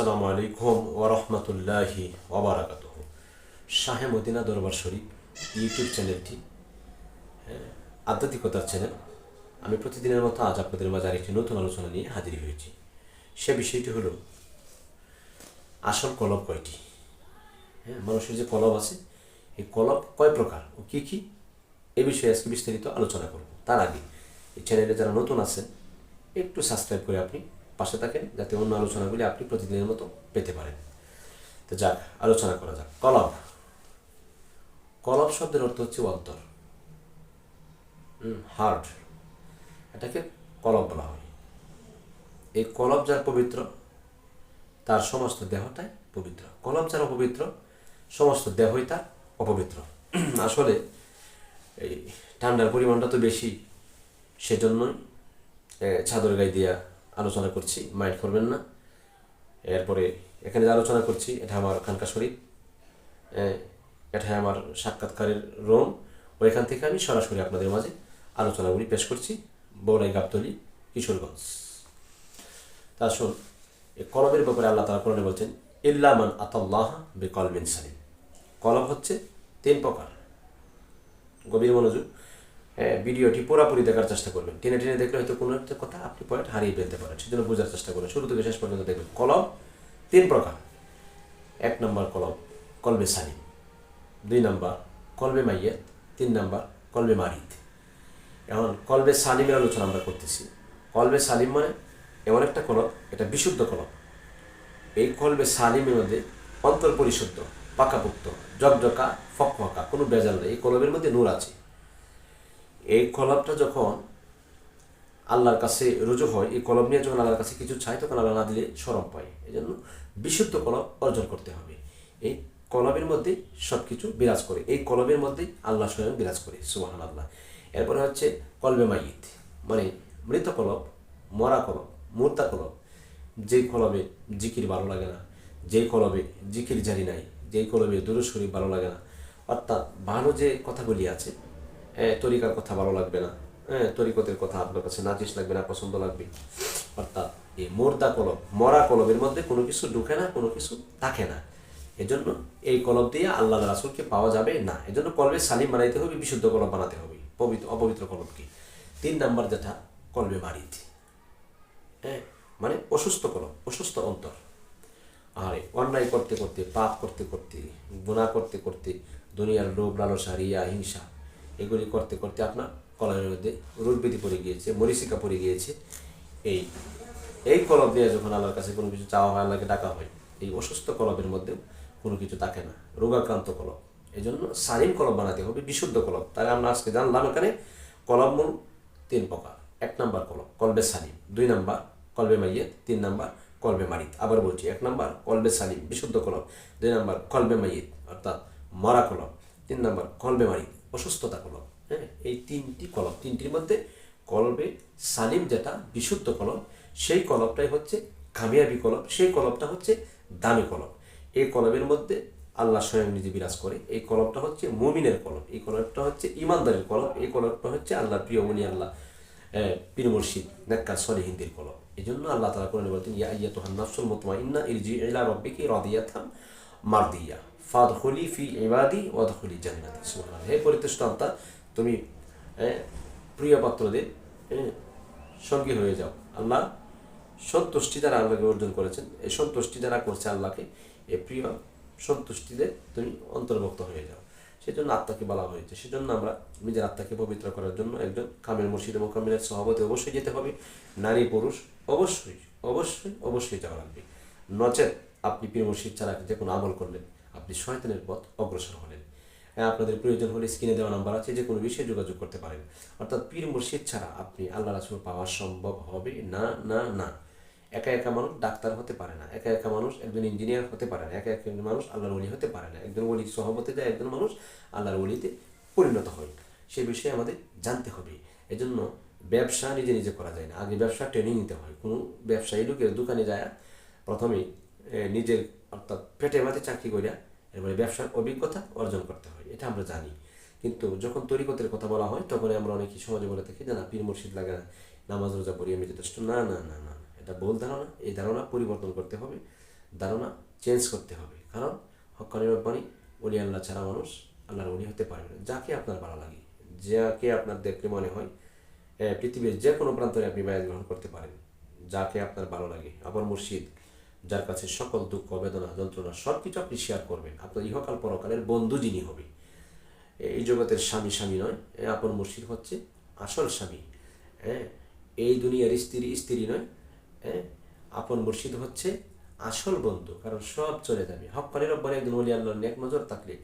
আসসালামু আলাইকুম ওরহমতুল্লাহি ওবরাকাত শাহে মদিনা দরবার শরীফ ইউটিউব চ্যানেলটি হ্যাঁ, আধ্যাত্মিকতার চ্যানেল। আমি প্রতিদিনের মতো আজ আপনাদের মাঝে আরেকটি নতুন আলোচনা নিয়ে হাজির হয়েছি। সে বিষয়টি হলো আসল কলব কয়টি? হ্যাঁ মানুষের যে কলব আছে এই কলব কয় প্রকার ও কী কী? এ বিষয়ে আজকে বিস্তারিত আলোচনা করব। তার আগে এই চ্যানেলে যারা নতুন আছেন একটু সাবস্ক্রাইব করে আপনি পাশে থাকেন যাতে অন্য আলোচনাগুলি আপনি প্রতিদিনের মতো পেতে পারেন। তো যাক, আলোচনা করা যাক। কলব কলব শব্দের অর্থ হচ্ছে অন্তর। হার্ট এটাকে কলব বলা হয়। এই কলব যার পবিত্র, তার সমস্ত দেহটাই পবিত্র। কলব যার অপবিত্র, সমস্ত দেহই তার অপবিত্র। আসলে এই ঠান্ডার পরিমাণটা তো বেশি, সেজন্যই চাদর গায়ে দিয়া আলোচনা করছি, মাইন্ড করবেন না। এরপরে এখানে যে আলোচনা করছি, এটা আমার খানকা শরীফ। এটা আমার সাক্ষাৎকারের রোম। ওইখান থেকে আমি সরাসরি আপনাদের মাঝে আলোচনাগুলি পেশ করছি। বৌরাই গাবতলি, কিশোরগঞ্জ। তা এই কলবের ব্যাপারে আল্লাহ তালা কোরআনে বলছেন ইল্লামান আতাল্লাহ বে কলমিন সালিম। কলম হচ্ছে তিন প্রকার। গভীর মনোযোগ ভিডিওটি পুরোপুরি দেখার চেষ্টা করবেন। টেনে টেনে দেখলে হয়তো কোনো একটা কথা আপনি পয়েন্ট হারিয়ে ফেলতে পারেন, সেজন্য বোঝার চেষ্টা করবেন শুরু থেকে শেষ পর্যন্ত দেখবেন কলম, তিন প্রকার। এক নম্বর কলম, কলবে সালিম। দুই নম্বর কলবে মাইয়াত। তিন নম্বর কলবে মারিদ। এখন কলবে সালিমের আলোচনা আমরা করতেছি। কলবে সালিম মানে এমন একটা কলব এটা বিশুদ্ধ কলম। এই কলবে সালিমের মধ্যে অন্তর পরিশুদ্ধ, পাকাপুক্ত, জকজকা, ফকফকা, কোনো বেজাল নেই। এই কলমের মধ্যে নূর আছে। এই কলবটা যখন আল্লাহর কাছে রুজু হয়, এই কলম নিয়ে যখন আল্লাহর কাছে কিছু চাই তখন আল্লাহ না দিলে সরম পায়। এই জন্য বিশুদ্ধ কলব অর্জন করতে হবে। এই কলমের মধ্যে সব কিছু বিরাজ করে। এই কলমের মধ্যেই আল্লাহ স্বয়ং বিরাজ করে সুবাহান আল্লাহ এরপরে হচ্ছে কলবে মাইত মানে মৃত কলব মরা কলব মুর্তা কলব যেই কলবে জিকির ভালো লাগে না যেই কলবে জিকির জারি নাই যেই কলবে দুরু শরীফ ভালো লাগে না, অর্থাৎ ভালো যে কথাগুলি আছে তরিকার কথা ভালো লাগবে না। হ্যাঁ তরিকতের কথা আপনার কাছে নাচিস লাগবে না, পছন্দ লাগবে। অর্থাৎ এই মোর্দা কলব মরা কলবের মধ্যে কোনো কিছু ঢুকে না, কোনো কিছু থাকে না। এজন্য এই কলব দিয়ে আল্লাহ রাসুলকে পাওয়া যাবে না। এজন্য কলবে সালিম বানাইতে হবে, বিশুদ্ধ কলব বানাতে হবে, পবিত্র, অপবিত্র কলবকে তিন নাম্বার যেটা কলবে মারিত হ্যাঁ মানে অসুস্থ কলব অসুস্থ অন্তর। আর অন্যায় করতে করতে, পাপ করতে করতে গুণা করতে করতে, দুনিয়ার লোভ, লালসা, রিয়া, হিংসা এগুলি করতে করতে আপনার কলমের মধ্যে রোগবিধি পড়ে গিয়েছে, মরিচিকা পড়ে গিয়েছে। এই এই কলব দিয়ে যখন আল্লাহর কাছে কোনো কিছু চাওয়া হয়, আল্লাহকে ডাকা হয়, এই অসুস্থ কলবের মধ্যেও কোনো কিছু থাকে না। রোগাক্রান্ত কলব এই জন্য সালিম কলম বানাতে হবে, বিশুদ্ধ কলম। তাই আমরা আজকে জানলাম এখানে কলম মূল তিন প্রকার। এক নাম্বার কলম, কলবে সালিম। দুই নাম্বার কলবে মাইয়ে তিন নাম্বার কলবে মারিত। আবার বলছি, এক নাম্বার কলবে সালিম, বিশুদ্ধ কলব দুই নাম্বার কলবে মাইয়িত, অর্থাৎ মরা কলব তিন নাম্বার কলবে মারিত। অসুস্থতা কলম হ্যাঁ? এই তিনটি কলম, তিনটির মধ্যে কলবে সালিম যেটা, বিশুদ্ধ কলম, সেই কলবটাই হচ্ছে কামিয়াবি কলম, সেই কলবটা হচ্ছে দামি কলম। এই কলমের মধ্যে আল্লাহ স্বয়ং নিজে বিরাজ করে। এই কলবটা হচ্ছে মুমিনের কলম, এই কলবটা হচ্ছে ইমানদারের কলম, এই কলবটা হচ্ছে আল্লাহর প্রিয় মনি, আল্লাহ পীর মুর্শিদ, নেককার সলিহিনদের কলব এই জন্য আল্লাহ তালা কোরআনে বলতেন ইয়া ইয়া তোহান নাফসুল মুতমা ইন্না ইরজি ইলা রব্বিকি রাদিয়াতাম মারদিয়া। ফাদখুলি ফি ইবাদি ওয়াদখুলি জান্নাতি। সুবহানাল্লাহ। হে পরিতুষ্ট আত্মা, তুমি প্রিয় পাত্রদের সঙ্গী হয়ে যাও। আল্লাহ সন্তুষ্টি যারা আল্লাহকে অর্জন করেছেন এই সন্তুষ্টি যারা করছে আল্লাহকে এই প্রিয় সন্তুষ্টিতে তুমি অন্তর্ভুক্ত হয়ে যাও। সেজন্য আত্মাকে বলা হয়েছে। সেজন্য আমরা নিজের আত্মাকে পবিত্র করার জন্য একজন কামের মুর্শিদ এবং কামিলের সভাপতি অবশ্যই যেতে হবে। নারী, পুরুষ, অবশ্যই অবশ্যই অবশ্যই যাওয়া লাগবে। নচেত আপনি পীর মুর্শিদ ছাড়া যে কোনো আমল করলেন। আপনি শয়তানের পথ অগ্রসর হলেন। হ্যাঁ আপনাদের প্রয়োজন হলে স্ক্রিনে দেওয়া নাম্বার আছে, যে কোনো বিষয়ে যোগাযোগ করতে পারেন। অর্থাৎ পীর মুর্শিদ ছাড়া আপনি আল্লাহ রাসুল পাওয়া সম্ভব হবে না না না। একা একা মানুষ ডাক্তার হতে পারে না। একা একা মানুষ একজন ইঞ্জিনিয়ার হতে পারে না। একা একজন মানুষ আল্লাহর ওলি হতে পারে না। একজন ওলি সহবতে যায়, একজন মানুষ আল্লাহর ওলিতে পরিণত হয়। সে বিষয়ে আমাদের জানতে হবে। এজন্য ব্যবসা নিজে নিজে করা যায় না। আগে ব্যবসা ট্রেনিং নিতে হয়। কোনো ব্যবসায়ী লোকের দোকানে যায়, প্রথমে নিজের অর্থাৎ পেটে মাতে চাকরি করিয়া এরপরে ব্যবসার অভিজ্ঞতা অর্জন করতে হয়, এটা আমরা জানি। কিন্তু যখন তরিকতের কথা বলা হয় তখন আমরা অনেকেই সমাজে বলে থাকি যে, না, পীর মুর্শিদ লাগে না, নামাজ রোজা পড়ি আমি যথেষ্ট না না না না এটা ভুল ধারণা। এই ধারণা পরিবর্তন করতে হবে, ধারণা চেঞ্জ করতে হবে। কারণ হকানি রব্বানি উনি আল্লাহ ছাড়া মানুষ আল্লাহর উনি হতে পারবে না। যাকে আপনার ভালো লাগে, যাকে আপনার দেখলে মনে হয় পৃথিবীর যে কোনো প্রান্তরে আপনি বায়াত গ্রহণ করতে পারেন। যাকে আপনার ভালো লাগে, আবার মুর্শিদ যার কাছে সকল দুঃখ, বেদনা, যন্ত্রণা সব কিছু আপনি শেয়ার করবেন। আপনার ইহকাল পরকালের বন্ধু যিনি হবে এই জগতের স্বামী স্বামী নয় আপন মুর্শিদ হচ্ছে আসল স্বামী। হ্যাঁ এই দুনিয়ার স্ত্রী স্ত্রী নয় হ্যাঁ আপন মুর্শিদ হচ্ছে আসল বন্ধু, কারণ সব চলে যাবে। হকানি রব্বানি একদিন অলিয়াল্লাহ আল্লাহর নেক নজর থাকলে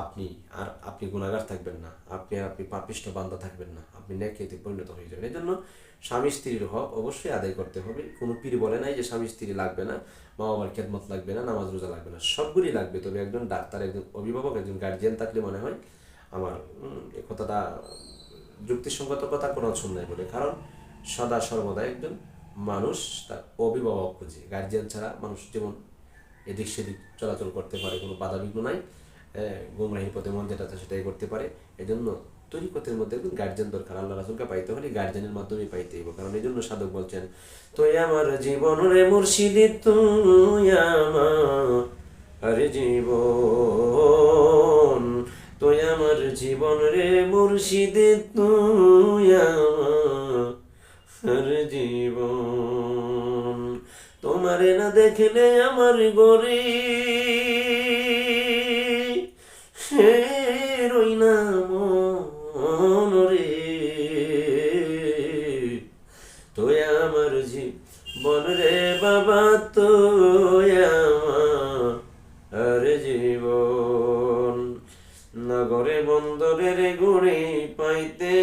আপনি আর আপনি গুণাগার থাকবেন না, আপনি আর আপনি পাপিষ্ট বান্দা থাকবেন না, আপনি নেকেতে পরিণত হয়ে যাবেন। এই জন্য স্বামী স্ত্রীর হক অবশ্যই আদায় করতে হবে। কোনো পীর বলে নাই যে স্বামী স্ত্রী লাগবে না মা বাবার খেদমত লাগবে না, নামাজ রোজা লাগবে না, সবগুলি লাগবে। তবে একজন ডাক্তার, একজন অভিভাবক, একজন গার্জিয়ান থাকলে মনে হয় আমার এ কথাটা যুক্তিসঙ্গত কথা কোনো নাই বলে। কারণ সদা সর্বদা একজন মানুষ তার অভিভাবক খুঁজে। গার্জিয়ান ছাড়া মানুষ যেমন এদিক সেদিক চলাচল করতে পারে, কোনো বাধা বিঘ্ন নাই। গুমরাহি পথে মন যেটা সেটাই করতে পারে। এই জন্য তরিকতের মধ্যে একজন গার্জিয়ান দরকার। আল্লাহ রাসুলকে পাইতে হলে গার্জেনের মাধ্যমে পাইতে হইব। কারণ এই জন্য সাধক বলছেন, তুই আমার জীবন রে মুর্শিদি, তুই আমার জীবন। তুই আমার জীবন রে মুর্শিদি, তুই আমার জীবন। তোমারে না দেখলে আমার গরি বন্দরের গুণে পাইতে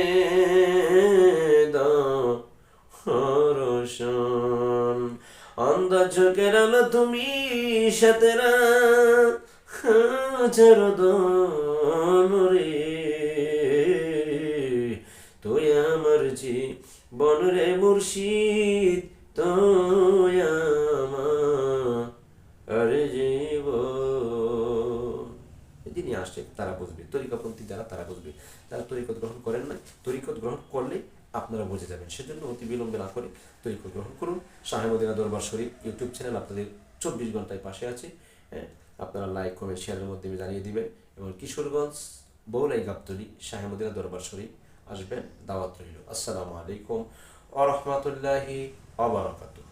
দর্শন অন্ধ চোখের আলো তুমি সাতেরা চরদন রে। তুই আমার জীবন রে মুর্শিদ, তুই আসছে, তারা বুঝবে। তরিকাপন্থী যারা, তারা বুঝবে। যারা তরিকত গ্রহণ করেন না তরিকত গ্রহণ করলে আপনারা বুঝে যাবেন। সেজন্য অতি বিলম্বে না করে তরিকত গ্রহণ করুন। শাহেমদিনা দরবার শরীফ ইউটিউব চ্যানেল আপনাদের চব্বিশ ঘন্টায় পাশে আছে। হ্যাঁ আপনারা লাইক, কমেন্ট, শেয়ারের মাধ্যমে জানিয়ে দিবেন। এবং কিশোরগঞ্জ বৌলাই গাবতলি শাহেমদিনা দরবার শরীফ আসবেন, দাওয়াত রইল। আসসালামু আলাইকুম আ রহমতুল্লাহি আবরাকাতুহু